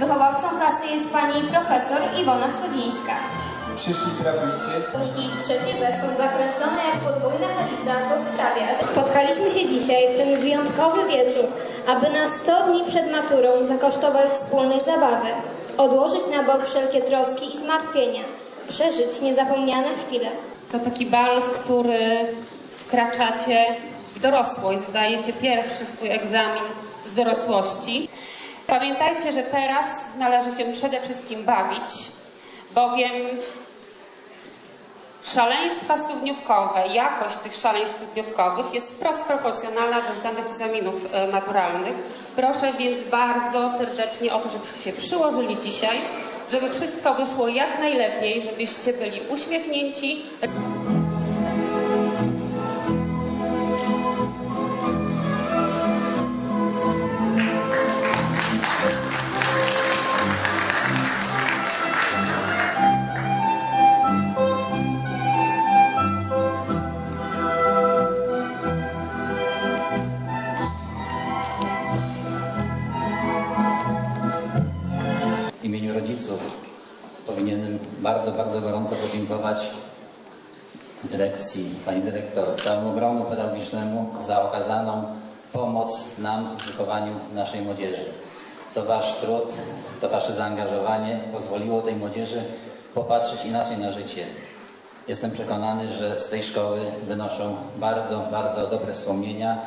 Wychowawcą klasy jest pani profesor Iwona Studzińska. Przyszli prawnicy, Uniki z trzeciej B są zakręcone jak podwójna helisa, co sprawia, że spotkaliśmy się dzisiaj w ten wyjątkowy wieczór, aby na 100 dni przed maturą zakosztować wspólnej zabawy, odłożyć na bok wszelkie troski i zmartwienia, przeżyć niezapomniane chwile. To taki bal, w który wkraczacie w dorosłość, zdajecie pierwszy swój egzamin z dorosłości. Pamiętajcie, że teraz należy się przede wszystkim bawić, bowiem szaleństwa studniówkowe, jakość tych szaleństw studniówkowych jest wprost proporcjonalna do zdanych egzaminów e, maturalnych. Proszę więc bardzo serdecznie o to, żebyście się przyłożyli dzisiaj, żeby wszystko wyszło jak najlepiej, żebyście byli uśmiechnięci, powinienem bardzo, bardzo gorąco podziękować dyrekcji, pani dyrektor, całemu gronu pedagogicznemu za okazaną pomoc nam w wychowaniu naszej młodzieży. To Wasz trud, to Wasze zaangażowanie pozwoliło tej młodzieży popatrzeć inaczej na życie. Jestem przekonany, że z tej szkoły wynoszą bardzo, bardzo dobre wspomnienia.